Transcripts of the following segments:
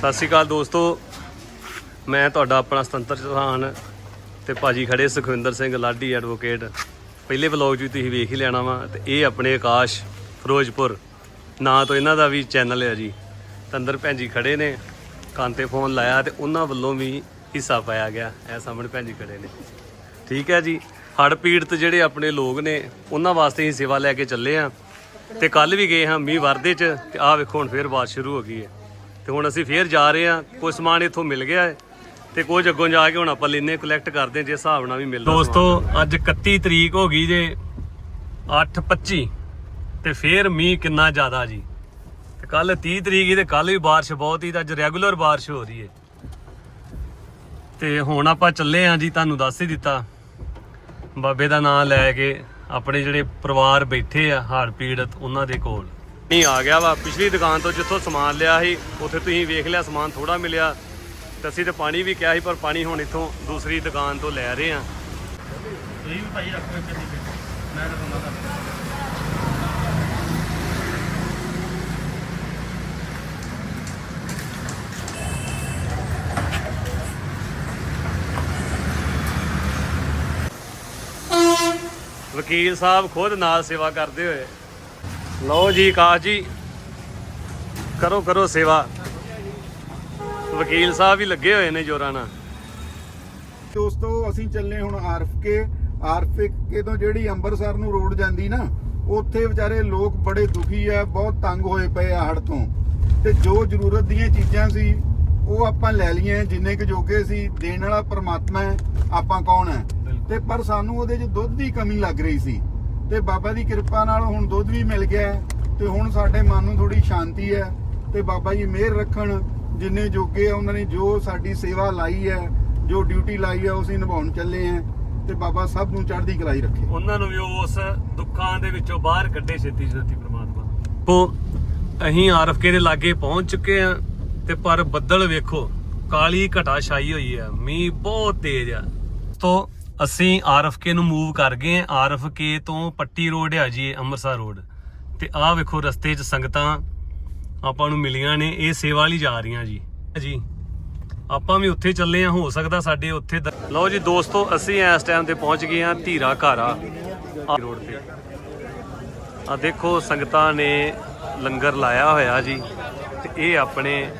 ਸਤਿ ਸ਼੍ਰੀ ਅਕਾਲ ਦੋਸਤੋ। ਮੈਂ ਤੁਹਾਡਾ ਆਪਣਾ ਸੁਤੰਤਰ ਚੌਹਾਨ ਤੇ ਭਾਜੀ ਖੜੇ ਸੁਖਵਿੰਦਰ ਸਿੰਘ ਲਾਡੀ ਐਡਵੋਕੇਟ। ਪਹਿਲੇ ਵਲੌਗ 'ਚ ਵੀ ਤੁਸੀਂ ਵੇਖ ਹੀ ਲੈਣਾ ਵਾ ਤੇ ਇਹ ਆਪਣੇ ਆਕਾਸ਼ ਫਿਰੋਜ਼ਪੁਰ। ਨਾਂ ਤੋਂ ਇਹਨਾਂ ਦਾ ਵੀ ਚੈਨਲ ਹੈ ਜੀ। ਤੇ ਅੰਦਰ ਭੈਣ ਜੀ ਖੜੇ ਨੇ, ਕੰਨ ਤੇ ਫੋਨ ਲਾਇਆ ਤੇ ਉਹਨਾਂ ਵੱਲੋਂ ਵੀ ਹਿੱਸਾ ਪਾਇਆ ਗਿਆ। ਇਹ ਸਾਹਮਣੇ ਭੈਣ ਜੀ ਖੜੇ ਨੇ। ਠੀਕ ਹੈ ਜੀ, ਹੜ੍ਹ ਪੀੜਤ ਜਿਹੜੇ ਆਪਣੇ ਲੋਕ ਨੇ, ਉਹਨਾਂ ਵਾਸਤੇ ਹੀ ਸੇਵਾ ਲੈ ਕੇ ਚੱਲੇ ਆ ਤੇ ਕੱਲ ਵੀ ਗਏ ਹਾਂ ਮੀਂਹ ਵਰਦੇ ਚ ਤੇ ਆਹ ਵੇਖੋ ਹੁਣ ਫੇਰ ਬਾਰਿਸ਼ ਸ਼ੁਰੂ ਹੋ ਗਈ ਹੈ। ਤੇ ਹੁਣ ਅਸੀਂ ਫੇਰ ਜਾ ਰਹੇ ਹਾਂ। ਕੋਈ ਸਮਾਨ ਇੱਥੋਂ ਮਿਲ ਗਿਆ ਹੈ ਤੇ ਕੁਝ ਅੱਗੋਂ ਜਾ ਕੇ ਹੁਣ ਆਪਾਂ ਲੈਨੇ ਕਲੈਕਟ ਕਰਦੇ ਹਾਂ, ਜੇ ਹਿਸਾਬ ਨਾਲ ਵੀ ਮਿਲਦਾ ਦੋਸਤੋ, ਅੱਜ 31 ਤਰੀਕ ਹੋ ਗਈ ਜੇ 8:25 ਤੇ ਫੇਰ ਮੀਂਹ ਕਿੰਨਾ ਜ਼ਿਆਦਾ ਜੀ। ਤੇ ਕੱਲ 30 ਤਰੀਕ ਹੀ ਤੇ ਕੱਲ ਵੀ ਬਾਰਿਸ਼ ਬਹੁਤ ਹੀ ਤੇ ਅੱਜ ਰੈਗੂਲਰ ਬਾਰਿਸ਼ ਹੋ ਰਹੀ ਹੈ। ਤੇ ਹੁਣ ਆਪਾਂ ਚੱਲੇ ਆਂ ਜੀ, ਤੁਹਾਨੂੰ ਦੱਸ ਹੀ ਦਿੱਤਾ। ਬਾਬੇ ਦਾ ਨਾਮ ਲੈ ਕੇ ਆਪਣੇ ਜਿਹੜੇ ਪਰਿਵਾਰ ਬੈਠੇ ਆ ਹਾੜ ਪੀੜਤ, ਉਹਨਾਂ ਦੇ ਕੋਲ। ਨਹੀਂ ਆ ਗਿਆ ਵਾ। ਪਿਛਲੀ ਦੁਕਾਨ ਤੋਂ ਜਿੱਥੋਂ ਸਮਾਨ ਲਿਆ ਸੀ ਉੱਥੇ ਤੁਸੀਂ ਵੇਖ ਲਿਆ ਸਮਾਨ ਥੋੜਾ ਮਿਲਿਆ। ਤੇ ਅਸੀਂ ਤੇ ਪਾਣੀ ਵੀ ਕਿਹਾ ਸੀ ਪਰ ਪਾਣੀ ਹੁਣ ਇੱਥੋਂ ਦੂਸਰੀ ਦੁਕਾਨ ਤੋਂ ਲੈ ਰਹੇ ਆ ਇਹ ਵੀ ਭਾਈ ਰੱਖੋ ਇੱਕ ਦੀ ਮੈਂ ਰਖਾਉਂਦਾ ਵਕੀਲ ਸਾਹਿਬ ਖੁਦ ਨਾਲ ਸੇਵਾ ਕਰਦੇ ਹੋਏ। ਲਓ ਜੀ ਆਕਾਸ਼ ਜੀ। ਕਰੋ ਕਰੋ ਸੇਵਾ। ਵਕੀਲ ਸਾਹਿਬ ਵੀ ਲੱਗੇ ਹੋਏ ਨੇ ਜੋਰਾਂ ਨਾਲ। ਦੋਸਤੋ ਅਸੀਂ ਚੱਲੇ ਹੁਣ ਆਰਫਕੇ। ਆਰਫਕੇ ਤੋਂ ਜਿਹੜੀ ਅੰਮ੍ਰਿਤਸਰ ਨੂੰ ਰੋਡ ਜਾਂਦੀ ਨਾ ਉੱਥੇ ਵਿਚਾਰੇ ਲੋਕ ਬੜੇ ਦੁਖੀ ਆ ਬਹੁਤ ਤੰਗ ਹੋਏ ਪਏ ਆ ਹੜ ਤੋਂ। ਤੇ ਜੋ ਜ਼ਰੂਰਤ ਦੀਆਂ ਚੀਜ਼ਾਂ ਸੀ ਉਹ ਆਪਾਂ ਲੈ ਲਈਆਂ ਜਿੰਨੇ ਕੁ ਜੋਗੇ ਸੀ। ਦੇਣ ਵਾਲਾ ਪ੍ਰਮਾਤਮਾ ਹੈ ਆਪਾਂ ਕੌਣ ਹੈ ਤੇ ਪਰ ਸਾਨੂੰ ਉਹਦੇ 'ਚ ਦੁੱਧ ਦੀ ਕਮੀ ਲੱਗ ਰਹੀ ਸੀ। ਤੇ ਬਾਬਾ ਦੀ ਕਿਰਪਾ ਨਾਲ ਹੁਣ ਦੁੱਧ ਵੀ ਮਿਲ ਗਿਆ ਤੇ ਹੁਣ ਸਾਡੇ ਮਨ ਨੂੰ ਥੋੜੀ ਸ਼ਾਂਤੀ ਹੈ ਤੇ ਬਾਬਾ ਜੀ ਮਿਹਰ ਰੱਖਣ ਜਿੰਨੇ ਜੋਗੇ ਆ ਉਹਨਾਂ ਨੇ ਜੋ ਸਾਡੀ ਸੇਵਾ ਲਾਈ ਹੈ ਜੋ ਡਿਊਟੀ ਲਾਈ ਹੈ ਉਹ ਅਸੀਂ ਨਿਭਾਉਣ ਚੱਲੇ ਆਂ ਤੇ ਬਾਬਾ ਸਭ ਨੂੰ ਚੜ੍ਹਦੀ ਕਲਾਈ ਰੱਖੇ। ਉਹਨਾਂ ਨੂੰ ਵੀ ਉਸ ਦੁੱਖਾਂ ਦੇ ਵਿੱਚੋਂ ਬਾਹਰ ਕੱਢੇ ਛੇਤੀ ਛੇਤੀ ਪ੍ਰਮਾਤਮਾ। ਉਹ ਅਸੀਂ ਆਰਫਕੇ ਦੇ ਲਾਗੇ ਪਹੁੰਚ ਚੁੱਕੇ ਆ ਤੇ ਪਰ ਬੱਦਲ ਵੇਖੋ ਕਾਲੀ ਘਟਾ ਛਾਈ ਹੋਈ ਆ ਮੀਂਹ ਬਹੁਤ ਤੇਜ਼ ਆ। ਤੋਂ ਅਸੀਂ ਆਰਫਕੇ ਨੂੰ ਮੂਵ ਕਰ ਗਏ ਆ ਆਰਫਕੇ ਤੋਂ ਪੱਟੀ ਰੋਡ ਆ ਜੀ ਅੰਮ੍ਰਿਤਸਰ ਰੋਡ। ਤੇ ਆਹ ਵੇਖੋ ਰਸਤੇ 'ਚ ਸੰਗਤਾਂ ਆਪਾਂ ਨੂੰ ਮਿਲੀਆਂ ਨੇ, ਇਹ ਸੇਵਾ ਲਈ ਜਾ ਰਹੀਆਂ ਜੀ। ਜੀ, ਆਪਾਂ ਵੀ ਉੱਥੇ ਚੱਲੇ ਆ ਹੋ ਸਕਦਾ ਸਾਡੇ ਉੱਥੇ ਦ- ਲਓ ਜੀ ਦੋਸਤੋ, ਅਸੀਂ ਇਸ ਟਾਈਮ ਤੇ ਪਹੁੰਚ ਗਏ ਆ ਧੀਰਾ ਘਾਰਾ। ਰੋਡ ਤੇ। ਆ ਦੇਖੋ, ਸੰਗਤਾਂ ਨੇ ਲੰਗਰ ਲਾਇਆ ਹੋਇਆ ਜੀ। ਤੇ ਇਹ ਆਪਣੇ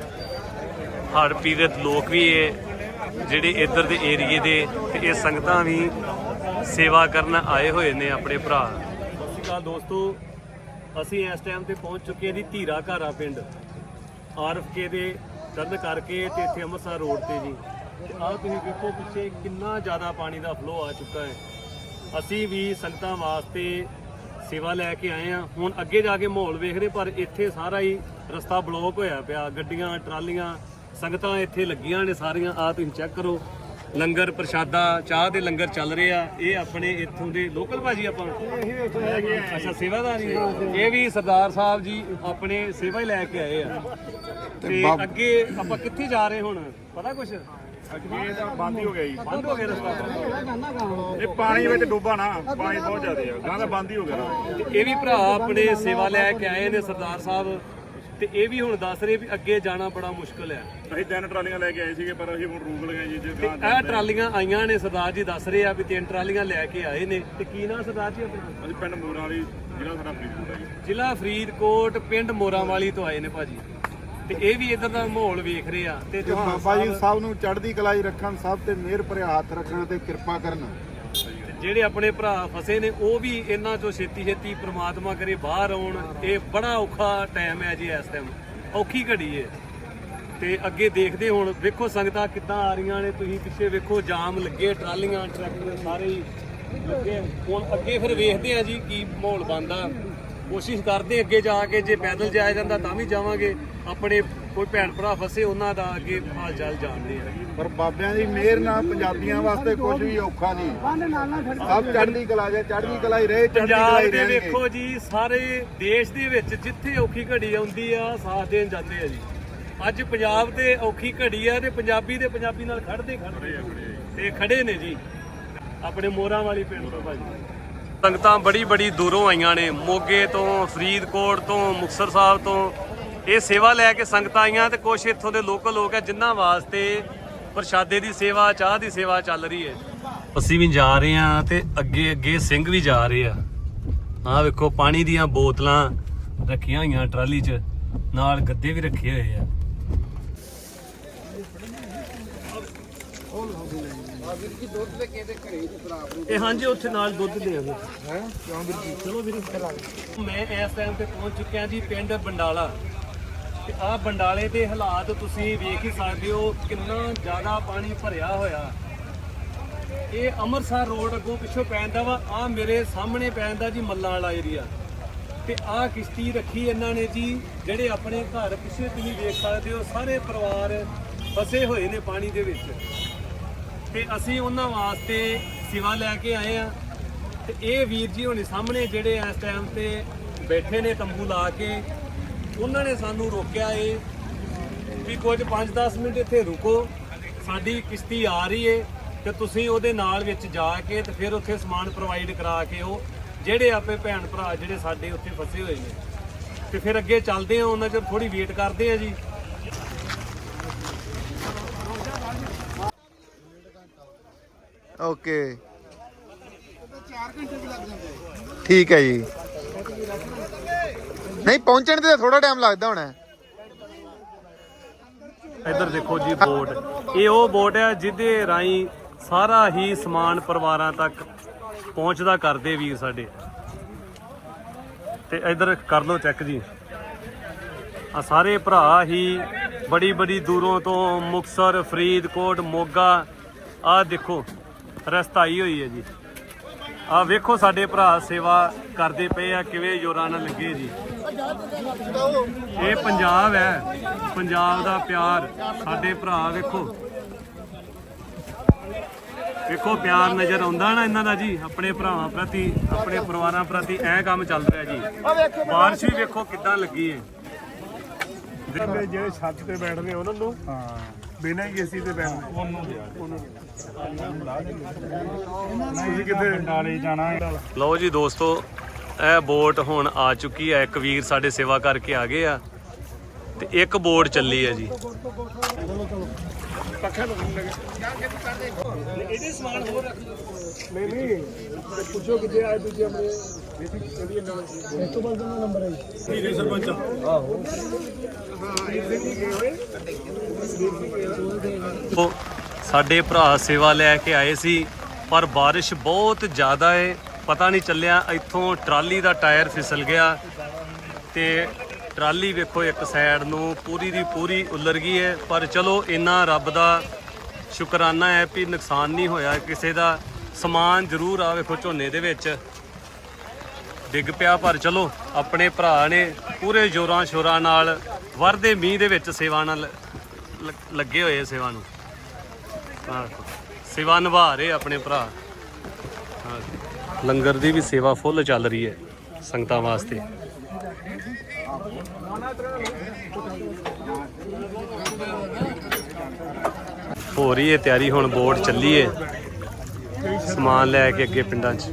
ਹੜ ਪੀੜਤ ਲੋਕ ਵੀ ਇਹ ਜਿਹੜੇ ਇੱਧਰ ਦੇ ਏਰੀਏ ਦੇ ਤੇ ਇਹ ਸੰਗਤਾਂ ਵੀ ਸੇਵਾ ਕਰਨ ਆਏ ਹੋਏ ਨੇ ਆਪਣੇ ਭਰਾ। ਸਤਿ ਸ਼੍ਰੀ ਅਕਾਲ ਦੋਸਤੋ, ਅਸੀਂ ਇਸ ਟਾਈਮ ਤੇ ਪਹੁੰਚ ਚੁੱਕੇ ਹਾਂ ਜੀ ਧੀਰਾ ਘਾਰਾ ਪਿੰਡ, ਆਰਫਕੇ ਦੇ ਟਰਨ ਕਰਕੇ ਤੇ ਇੱਥੇ ਅੰਮ੍ਰਿਤਸਰ ਰੋਡ ਤੇ ਜੀ। ਤੇ ਆਹ ਤੁਸੀਂ ਵੇਖੋ ਪਿੱਛੇ ਕਿੰਨਾ ਜ਼ਿਆਦਾ ਪਾਣੀ ਦਾ ਫਲੋ ਆ ਚੁੱਕਾ ਹੈ। ਅਸੀਂ ਵੀ ਸੰਗਤਾਂ ਵਾਸਤੇ ਸੇਵਾ ਲੈ ਕੇ ਆਏ ਆ ਹੁਣ ਅੱਗੇ ਜਾ ਕੇ ਮਾਹੌਲ ਵੇਖਦੇ ਪਰ ਇੱਥੇ ਸਾਰਾ ਹੀ ਰਸਤਾ ਬਲੌਕ ਹੋਇਆ ਪਿਆ। ਗੱਡੀਆਂ, ਟਰਾਲੀਆਂ ਸੰਗਤਾਂ ਇੱਥੇ ਲੱਗੀਆਂ ਨੇ ਸਾਰੀਆਂ ਆ ਤੁਸੀਂ ਚੈੱਕ ਕਰੋ। ਲੰਗਰ ਪ੍ਰਸ਼ਾਦਾ ਚਾਹ ਦੇ ਲੰਗਰ ਚੱਲ ਰਹੇ ਆ। ਇਹ ਆਪਣੇ ਇੱਥੋਂ ਦੇ ਲੋਕਲ ਭਾਜੀ ਆਪਾਂ। ਅੱਛਾ ਸੇਵਾਦਾਰ ਹੀ। ਇਹ ਵੀ ਸਰਦਾਰ ਸਾਹਿਬ ਜੀ ਆਪਣੇ ਸੇਵਾ ਹੀ ਲੈ ਕੇ ਆਏ ਆ। ਤੇ ਬਾਬ- ਅੱਗੇ ਆਪਾਂ ਕਿੱਥੇ ਜਾ ਰਹੇ ਹੁਣ? ਪਤਾ ਕੁਛ? ਅੱਗੇ ਤਾਂ ਬੰਦ ਹੀ ਹੋ ਗਿਆ ਜੀ। ਬੰਦ ਹੋ ਗਿਆ ਰਸਤਾ? ਇਹ ਪਾਣੀ ਵਿੱਚ ਡੁੱਬਾ ਨਾ ਪਾਣੀ ਬਹੁਤ ਜ਼ਿਆਦਾ ਆ। ਗਾਂ ਤਾਂ ਬੰਦ ਹੀ ਹੋ ਗਿਆ ਇਹ ਵੀ ਭਰਾ ਆਪਣੇ ਸੇਵਾ ਲੈ ਕੇ ਆਏ ਨੇ ਸਰਦਾਰ ਸਾਹਿਬ। ਤੇ ਇਹ ਵੀ ਹੁਣ ਦੱਸ ਰਹੇ ਵੀ ਅੱਗੇ ਜਾਣਾ ਬੜਾ ਮੁਸ਼ਕਲ ਹੈ। ਅਸੀਂ ਤਿੰਨ ਟਰਾਲੀਆਂ ਲੈ ਕੇ ਆਏ ਸੀਗੇ ਪਰ ਅਸੀਂ ਹੁਣ ਰੂਕ ਲਗਾਏ ਜੀ ਜੇ ਤੇ ਇਹ ਟਰਾਲੀਆਂ ਆਈਆਂ ਨੇ ਸਰਦਾਰ ਜੀ ਦੱਸ ਰਹੇ ਆ ਵੀ ਤਿੰਨ ਟਰਾਲੀਆਂ ਲੈ ਕੇ ਆਏ ਨੇ। ਤੇ ਕੀ ਨਾਂ ਸਰਦਾਰ ਜੀ ਆਪਣਾ? ਅਸੀਂ ਪਿੰਡ ਮੂਰਾਂ ਵਾਲੀ ਜ਼ਿਲ੍ਹਾ ਸਾਡਾ ਫਰੀਦਕੋਟ ਹੈ ਜੀ। ਜ਼ਿਲ੍ਹਾ ਫਰੀਦਕੋਟ ਪਿੰਡ ਮੋਰਾਂਵਾਲੀ ਤੋਂ ਆਏ ਨੇ ਭਾਜੀ। ਤੇ ਇਹ ਵੀ ਇਧਰ ਦਾ ਮਾਹੌਲ ਵੇਖ ਰਹੇ ਆ। ਤੇ ਬਾਬਾ ਜੀ ਸਾਹਿਬ ਸਭ ਨੂੰ ਚੜ੍ਹਦੀ ਕਲਾਈ ਰੱਖਣ ਸਭ ਤੇ ਮਿਹਰ ਭਰਿਆ ਹੱਥ ਰੱਖਣ ਤੇ ਕਿਰਪਾ ਕਰਨ। ਜਿਹੜੇ ਆਪਣੇ ਭਰਾ ਫਸੇ ਨੇ, ਉਹ ਵੀ ਇਹਨਾਂ ਚੋਂ ਛੇਤੀ ਛੇਤੀ ਪ੍ਰਮਾਤਮਾ ਕਰੇ ਬਾਹਰ ਆਉਣ। ਇਹ ਬੜਾ ਔਖਾ ਟਾਈਮ ਹੈ ਜੀ ਇਸ ਟਾਈਮ ਔਖੀ ਘੜੀ ਹੈ ਤੇ ਅੱਗੇ ਦੇਖਦੇ ਹੁਣ, ਵੇਖੋ ਸੰਗਤਾਂ ਕਿੱਦਾਂ ਆ ਰਹੀਆਂ ਨੇ। ਤੁਸੀਂ ਪਿੱਛੇ ਵੇਖੋ, ਜਾਮ ਲੱਗੇ, ਟਰਾਲੀਆਂ ਟਰੈਕਟਰ ਸਾਰੇ ਹੀ ਲੱਗੇ। ਹੁਣ ਅੱਗੇ ਫਿਰ ਵੇਖਦੇ ਆ ਜੀ ਕੀ ਮਾਹੌਲ ਬਣਦਾ। ਕੋਸ਼ਿਸ਼ ਕਰਦੇ ਅੱਗੇ ਜਾ ਕੇ, ਜੇ ਪੈਦਲ ਜਾਇਆ ਜਾਂਦਾ ਤਾਂ ਵੀ ਜਾਵਾਂਗੇ। ਆਪਣੇ ਕੋਈ ਭੈਣ ਭਰਾ ਫਸੇ ਉਹਨਾਂ ਦਾ ਅੱਗੇ ਹਾਲ ਚਾਲ ਜਾਣਦੇ ਆ। ਪਰ ਬਾਬਿਆਂ ਦੀ ਮਿਹਰ ਨਾਲ ਪੰਜਾਬੀਆਂ ਵਾਸਤੇ ਕੁਝ ਵੀ ਔਖਾ ਨਹੀਂ। ਸਭ ਚੜ੍ਹਦੀ ਕਲਾ ਜੇ ਚੜ੍ਹਦੀ ਕਲਾਈ ਰਹੇ ਚੜ੍ਹਦੀ ਪੰਜਾਬ ਕਲਾਈ ਦੇ ਰਹਿਣਗੇ। ਵੇਖੋ ਜੀ ਸਾਰੇ ਦੇਸ਼ ਦੇ ਵਿੱਚ ਜਿੱਥੇ ਔਖੀ ਘੜੀ ਆਉਂਦੀ ਆ ਸਾਥ ਦੇਣ ਜਾਂਦੇ ਆ ਜੀ। ਅੱਜ ਪੰਜਾਬ ਤੇ ਔਖੀ ਘੜੀ ਆ ਤੇ ਪੰਜਾਬੀ ਦੇ ਪੰਜਾਬੀ ਨਾਲ ਖੜਦੇ ਖੜਦੇ ਤੇ ਖੜੇ ਨੇ ਜੀ। ਆਪਣੇ ਮੋਰਾਂ ਵਾਲੀ ਪਿੰਡ ਤੋਂ ਭਾਜੀ ਸੰਗਤਾਂ ਬੜੀ ਬੜੀ ਦੂਰੋਂ ਆਈਆਂ ਨੇ। ਮੋਗੇ ਤੋਂ ਫਰੀਦਕੋਟ ਤੋਂ ਮੁਕਤਸਰ ਸਾਹਿਬ ਤੋਂ। ਇਹ ਸੇਵਾ ਲੈ ਕੇ ਸੰਗਤਾਂ ਆਈਆਂ ਤੇ ਕੁਝ ਇੱਥੋਂ ਦੇ ਲੋਕਲ ਲੋਕ ਆ ਜਿਨ੍ਹਾਂ ਵਾਸਤੇ ਪ੍ਰਸ਼ਾਦੇ ਦੀ ਸੇਵਾ ਚਾਹ ਦੀ ਸੇਵਾ ਚੱਲ ਰਹੀ ਹੈ। ਅਸੀਂ ਵੀ ਜਾ ਰਹੇ ਆ ਤੇ ਅੱਗੇ ਅੱਗੇ ਸਿੰਘ ਵੀ ਜਾ ਰਹੇ ਆ। ਆਹ ਵੇਖੋ ਪਾਣੀ ਦੀਆਂ ਬੋਤਲਾਂ ਰੱਖੀਆਂ ਹੋਈਆਂ ਟਰਾਲੀ 'ਚ ਨਾਲ ਗੱਦੇ ਵੀ ਰੱਖੇ ਹੋਏ ਆ। ਇਹ ਹਾਂਜੀ ਉੱਥੇ ਨਾਲ ਦੁੱਧ ਦੇ ਆਵੇ ਹੈ? ਕਿਉਂ ਵੀਰ ਜੀ? ਚਲੋ ਵੀਰ ਮੈਂ ਇਸ ਟਾਈਮ ਤੇ ਪਹੁੰਚ ਚੁੱਕਿਆ ਜੀ ਪਿੰਡ ਬੰਡਾਲਾ। ਤੇ ਆਹ ਬੰਡਾਲੇ ਦੇ ਹਾਲਾਤ ਤੁਸੀਂ ਵੇਖ ਹੀ ਸਕਦੇ ਹੋ, ਕਿੰਨਾ ਜ਼ਿਆਦਾ ਪਾਣੀ ਭਰਿਆ ਹੋਇਆ। ਇਹ ਅੰਮ੍ਰਿਤਸਰ ਰੋਡ ਅੱਗੋਂ ਪਿੱਛੋਂ ਪੈਂਦਾ ਵਾ ਆ ਮੇਰੇ ਸਾਹਮਣੇ ਪੈਂਦਾ ਜੀ ਮੱਲਾਂ ਵਾਲਾ ਏਰੀਆ ਤੇ ਆਹ ਕਿਸ਼ਤੀ ਰੱਖੀ ਇਹਨਾਂ ਨੇ ਜੀ, ਜਿਹੜੇ ਆਪਣੇ ਘਰ ਪਿੱਛੇ ਤੁਸੀਂ ਵੇਖ ਸਕਦੇ ਹੋ, ਸਾਰੇ ਪਰਿਵਾਰ ਫਸੇ ਹੋਏ ਨੇ ਪਾਣੀ ਦੇ ਵਿੱਚ। ਤੇ ਅਸੀਂ ਉਹਨਾਂ ਵਾਸਤੇ ਸਿਵਾ ਲੈ ਕੇ ਆਏ ਆ। ਤੇ ਇਹ ਵੀਰ ਜੀ ਹੁਣੇ ਸਾਹਮਣੇ ਜਿਹੜੇ ਇਸ ਟਾਈਮ ਤੇ ਬੈਠੇ ਨੇ ਤੰਬੂ ਲਾ ਕੇ ਉਹਨਾਂ ਨੇ ਸਾਨੂੰ ਰੋਕਿਆ ਏ ਵੀ ਕੁਝ 5-10 ਮਿੰਟ ਇੱਥੇ ਰੁਕੋ, ਸਾਡੀ ਕਿਸ਼ਤੀ ਆ ਰਹੀ ਏ ਤੇ ਤੁਸੀਂ ਉਹਦੇ ਨਾਲ ਵਿੱਚ ਜਾ ਕੇ ਤੇ ਫਿਰ ਉੱਥੇ ਸਮਾਨ ਪ੍ਰੋਵਾਈਡ ਕਰਾ ਕੇ ਉਹ ਜਿਹੜੇ ਆਪੇ ਭੈਣ ਭਰਾ ਜਿਹੜੇ ਸਾਡੇ ਉੱਥੇ ਫਸੇ ਹੋਏ ਨੇ। ਤੇ ਫਿਰ ਅੱਗੇ ਚੱਲਦੇ ਆ ਉਹਨਾਂ ਚਿਰ ਥੋੜੀ ਵੇਟ ਕਰਦੇ ਆ ਜੀ। ਓਕੇ। ਠੀਕ ਹੈ ਜੀ। ਨਹੀਂ, ਪਹੁੰਚਣ ਤੇ ਥੋੜਾ ਟਾਈਮ ਲੱਗਦਾ ਹੋਣਾ। ਇੱਧਰ ਦੇਖੋ ਜੀ ਬੋਟ ਇਹ ਉਹ ਬੋਟ ਹੈ ਜਿਹਦੇ ਰਾਹੀਂ ਸਾਰਾ ਹੀ ਸਮਾਨ ਪਰਿਵਾਰਾਂ ਤੱਕ ਪਹੁੰਚਦਾ ਕਰਦੇ ਵੀਰ ਸਾਡੇ। ਤੇ ਇੱਧਰ ਕਰ ਲਓ ਚੈੱਕ ਜੀ। ਆ ਸਾਰੇ ਭਰਾ ਹੀ ਬੜੀ ਬੜੀ ਦੂਰੋਂ ਤੋਂ ਮੁਕਸਰ ਫਰੀਦਕੋਟ, ਮੋਗਾ ਆ ਦੇਖੋ ਰਸਤਾਈ ਹੋਈ ਹੈ ਜੀ। ਆ ਵੇਖੋ ਸਾਡੇ ਭਰਾ ਸੇਵਾ ਕਰਦੇ ਪਏ ਆ, ਕਿਵੇਂ ਜੋਰਾਂ ਨਾਲ ਲੱਗੇ ਜੀ। ਇਹ ਪੰਜਾਬ ਹੈ। ਪੰਜਾਬ ਦਾ ਪਿਆਰ ਸਾਡੇ ਭਰਾ ਵੇਖੋ। ਵੇਖੋ ਪਿਆਰ ਨਜ਼ਰ ਆਉਂਦਾ ਨਾ ਇਹਨਾਂ ਦਾ ਜੀ ਆਪਣੇ ਭਰਾਵਾਂ ਪ੍ਰਤੀ ਆਪਣੇ ਪਰਿਵਾਰਾਂ ਪ੍ਰਤੀ ਐ ਕੰਮ ਚੱਲ ਰਿਹਾ ਜੀ। ਬਾਰਿਸ਼ ਵੀ ਵੇਖੋ ਕਿੱਦਾਂ ਲੱਗੀ ਹੈ ਜਿਹੜੇ ਜਿਹੜੇ ਛੱਤ ਤੇ ਬੈਠਦੇ ਉਹਨਾਂ ਨੂੰ ਹਾਂ। ਬਿਨਾਂ ਹੀ ਏਸੀ ਤੇ ਬੈਠਦੇ ਉਹਨੂੰ ਤੁਸੀਂ ਕਿਤੇ ਨਾਲੇ ਜਾਣਾ ਲਓ ਜੀ ਦੋਸਤੋ ਇਹ ਬੋਟ ਹੁਣ ਆ ਚੁੱਕੀ ਹੈ। ਇੱਕ ਵੀਰ ਸਾਡੇ ਸੇਵਾ ਕਰਕੇ ਆ ਗਏ ਆ ਤੇ ਇੱਕ ਬੋਟ ਚੱਲੀ ਹੈ ਜੀ। ਪੱਖਾ ਲੱਗਣ ਲੱਗੇ ਇਹਦੇ ਸਮਾਨ ਹੋਰ ਰੱਖ ਨਹੀਂ। ਨਹੀਂ ਪੁੱਛੋ ਕਿੱਥੇ ਆਏ ਤੁਸੀਂ ਆਪਣੇ। ਇਹਦੀ ਨੰਬਰ ਇਸ ਤੋਂ ਬਾਅਦ ਨੰਬਰ ਹੈ ਜੀ। ਸਰਪੰਚ। ਆਹੋ। ਉਹ ਸਾਡੇ ਭਰਾ ਸੇਵਾ ਲੈ ਕੇ ਆਏ ਸੀ ਪਰ ਬਾਰਿਸ਼ ਬਹੁਤ ਜ਼ਿਆਦਾ ਹੈ ਪਤਾ ਨਹੀਂ ਚੱਲਿਆ, ਇੱਥੋਂ ਟਰਾਲੀ ਦਾ ਟਾਇਰ ਫਿਸਲ ਗਿਆ ਤੇ ਟਰਾਲੀ ਵੇਖੋ ਇੱਕ ਸਾਈਡ ਨੂੰ, ਪੂਰੀ ਦੀ ਪੂਰੀ ਉੱਲਰ ਗਈ ਹੈ, ਪਰ ਚਲੋ ਇੰਨਾ ਰੱਬ ਦਾ ਸ਼ੁਕਰਾਨਾ ਹੈ ਵੀ ਨੁਕਸਾਨ ਨਹੀਂ ਹੋਇਆ, ਕਿਸੇ ਦਾ ਸਮਾਨ ਜ਼ਰੂਰ ਆ ਵੇਖੋ ਝੋਨੇ ਦੇ ਵਿੱਚ। ਡਿੱਗ ਪਿਆ, ਪਰ ਚਲੋ ਆਪਣੇ ਭਰਾ ਨੇ ਪੂਰੇ ਜੋਰਾਂ ਸ਼ੋਰਾਂ ਨਾਲ ਵਰਦੇ ਮੀਂਹ ਦੇ ਵਿੱਚ ਸੇਵਾ ਨਾਲ ਲ- ਲੱਗੇ ਹੋਏ ਸੇਵਾ ਨੂੰ। ਆਹ ਸੇਵਾ ਨਿਭਾ ਰਹੇ ਆਪਣੇ ਭਰਾ। ਹਾਂ। ਲੰਗਰ ਦੀ ਵੀ ਸੇਵਾ ਫੁੱਲ ਚੱਲ ਰਹੀ ਹੈ ਸੰਗਤਾਂ ਵਾਸਤੇ। ਹੋ ਰਹੀ ਹੈ ਤਿਆਰੀ, ਹੁਣ ਬੋਟ ਚੱਲੀ ਹੈ ਸਮਾਨ ਲੈ ਕੇ ਅੱਗੇ ਪਿੰਡਾਂ 'ਚ।